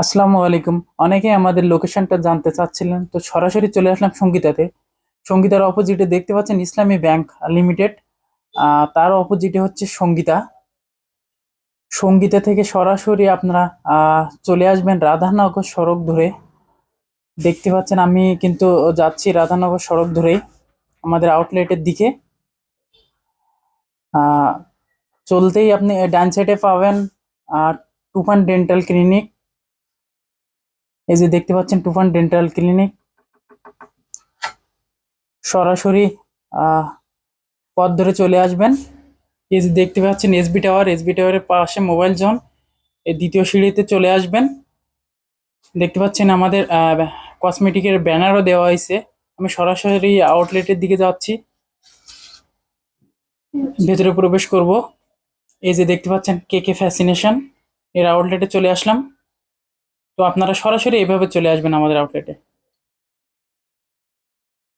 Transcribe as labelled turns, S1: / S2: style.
S1: আসসালামু আলাইকুম। অনেকেই আমাদের লোকেশনটা জানতে চাচ্ছিলেন, তো সরাসরি চলে আসলাম সঙ্গীতাতে। সঙ্গীতার অপোজিটে দেখতে পাচ্ছেন ইসলামী ব্যাংক লিমিটেড। তার অপোজিটে হচ্ছে সঙ্গীতা। সঙ্গীতা থেকে সরাসরি আপনারা চলে আসবেন রাধানগর সড়ক ধরে। দেখতে পাচ্ছেন আমি কিন্তু যাচ্ছি রাধানগর সড়ক ধরেই, আমাদের আউটলেটের দিকে। চলতেই আপনি ডান সাইডে পাবেন টুফান ডেন্টাল ক্লিনিক। এই যে দেখতে পাচ্ছেন টুফান ডেন্টাল ক্লিনিক। সরাসরি পথ ধরে চলে আসবেন। এই যে দেখতে পাচ্ছেন এসবি টাওয়ার, এসবি টাওয়ারের পাশে মোবাইল জোন। এই দ্বিতীয় সিঁড়িতে চলে আসবেন। দেখতে পাচ্ছেন আমাদের কসমেটিকের ব্যানারও দেওয়া হয়েছে। আমি সরাসরি আউটলেটের দিকে যাচ্ছি। ভেতরে প্রবেশ করব। এই যে দেখতে পাচ্ছেন কে কে ফ্যাসিনেশন এর আউটলেটে চলে আসলাম। তো আপনারা সরাসরি এভাবে চলে আসবেন আমাদের আউটলেটে